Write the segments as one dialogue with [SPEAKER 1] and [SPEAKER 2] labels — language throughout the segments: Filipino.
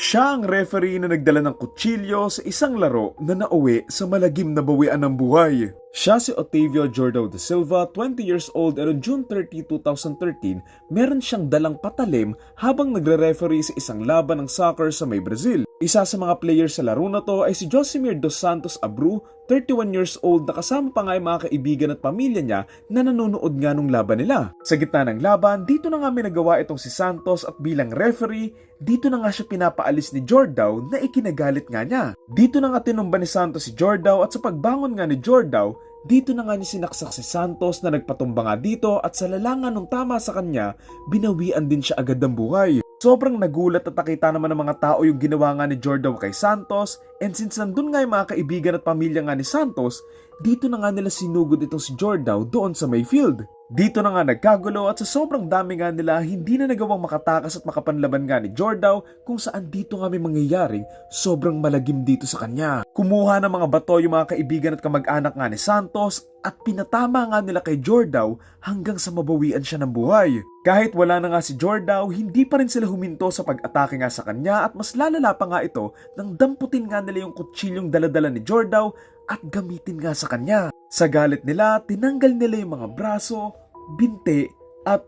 [SPEAKER 1] Siya ang referee na nagdala ng kutsilyo sa isang laro na nauwi sa malagim na bawian ng buhay. Siya si Otavio Jordao de Silva, 20 years old and on June 30, 2013, meron siyang dalang patalim habang nagre-referee sa isang laban ng soccer sa may Brazil. Isa sa mga players sa laro na to ay si Josimir Dos Santos Abru, 31 years old na kasama pa nga yung mga kaibigan at pamilya niya na nanonood nga nung laban nila. Sa gitna ng laban, dito na nga may nagawa itong si Santos at bilang referee, dito na nga siya pinapaalis ni Jordao na ikinagalit nga niya. Dito na nga tinumba ni Santos si Jordao at sa pagbangon nga ni Jordao, dito na nga ni sinaksak si Santos na nagpatumba nga dito at sa lalangan ng tama sa kanya, binawian din siya agad ng buhay. Sobrang nagulat at nakita naman ng mga tao yung ginawa nga ni Jordao kay Santos and since nandun nga yung mga kaibigan at pamilya nga ni Santos, dito na nga nila sinugod itong si Jordao doon sa Mayfield. Dito na nga nagkagulo at sa sobrang dami nga nila hindi na nagawang makatakas at makapanlaban nga ni Jordao kung saan dito nga may mangyayaring sobrang malagim dito sa kanya. Kumuha ng mga bato yung mga kaibigan at kamag-anak nga ni Santos at pinatama nga nila kay Jordao hanggang sa mabawian siya ng buhay. Kahit wala na nga si Jordao, hindi pa rin sila huminto sa pag-atake nga sa kanya at mas lalala pa nga ito nang damputin nga nila yung kutsilyong daladala ni Jordao at gamitin nga sa kanya. Sa galit nila, tinanggal nila yung mga braso, binte at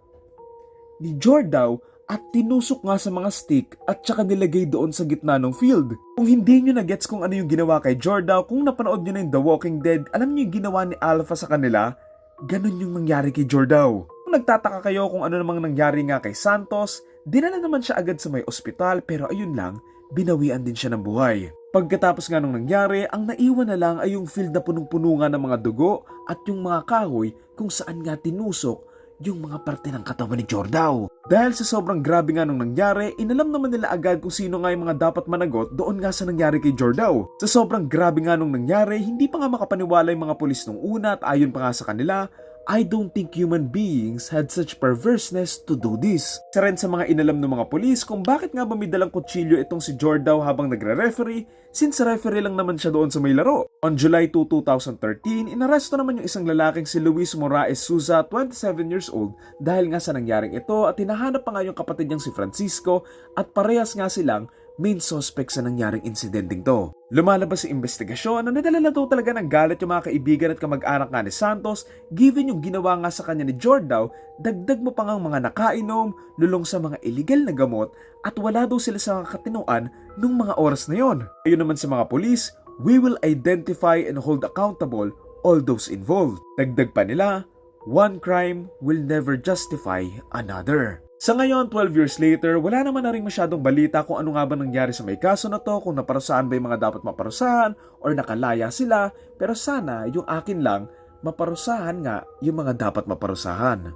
[SPEAKER 1] ni Jordao at tinusok nga sa mga stick at saka nilagay doon sa gitna ng field. Kung hindi nyo na-gets kung ano yung ginawa kay Jordao, kung napanood nyo na yung The Walking Dead, alam nyo yung ginawa ni Alpha sa kanila? Ganon yung nangyari kay Jordao. Kung nagtataka kayo kung ano namang nangyari nga kay Santos, dinala naman siya agad sa may ospital pero ayun lang, binawian din siya ng buhay. Pagkatapos nga nung nangyari, ang naiwan na lang ay yung field na punong-puno nga ng mga dugo at yung mga kahoy kung saan nga tinusok yung mga parte ng katawan ni Jordao. Dahil sa sobrang grabe nga nung nangyari, inalam naman nila agad kung sino nga yung mga dapat managot doon nga sa nangyari kay Jordao. Sa sobrang grabe nga nung nangyari, hindi pa nga makapaniwala yung mga pulis nung una at ayon pa nga sa kanila, I don't think human beings had such perverseness to do this. Isa rin sa mga inalam ng mga polis kung bakit nga ba may dalang kutsilyo itong si Jordao habang nagre-referee since referee lang naman siya doon sa may laro. On July 2, 2013, inaresto naman yung isang lalaking si Luis Moraes Souza, 27 years old dahil nga sa nangyaring ito at hinahanap pa nga yung kapatid niyang si Francisco at parehas nga silang main suspect sa nangyaring insidenteng to. Lumalabas sa investigasyon na nadala na daw talaga ng galit yung mga kaibigan at kamag-anak nga ni Santos given yung ginawa nga sa kanya ni Jordao, dagdag mo pa nga ang mga nakainom, lulong sa mga illegal na gamot at wala daw sila sa katinuan nung mga oras na yon. Ayun naman sa mga polis, we will identify and hold accountable all those involved. Dagdag pa nila, one crime will never justify another. Sa ngayon, 12 years later, wala naman na rin masyadong balita kung ano nga ba nangyari sa may kaso na to, kung naparusahan ba yung mga dapat maparusahan or nakalaya sila, pero sana yung akin lang, maparusahan nga yung mga dapat maparusahan.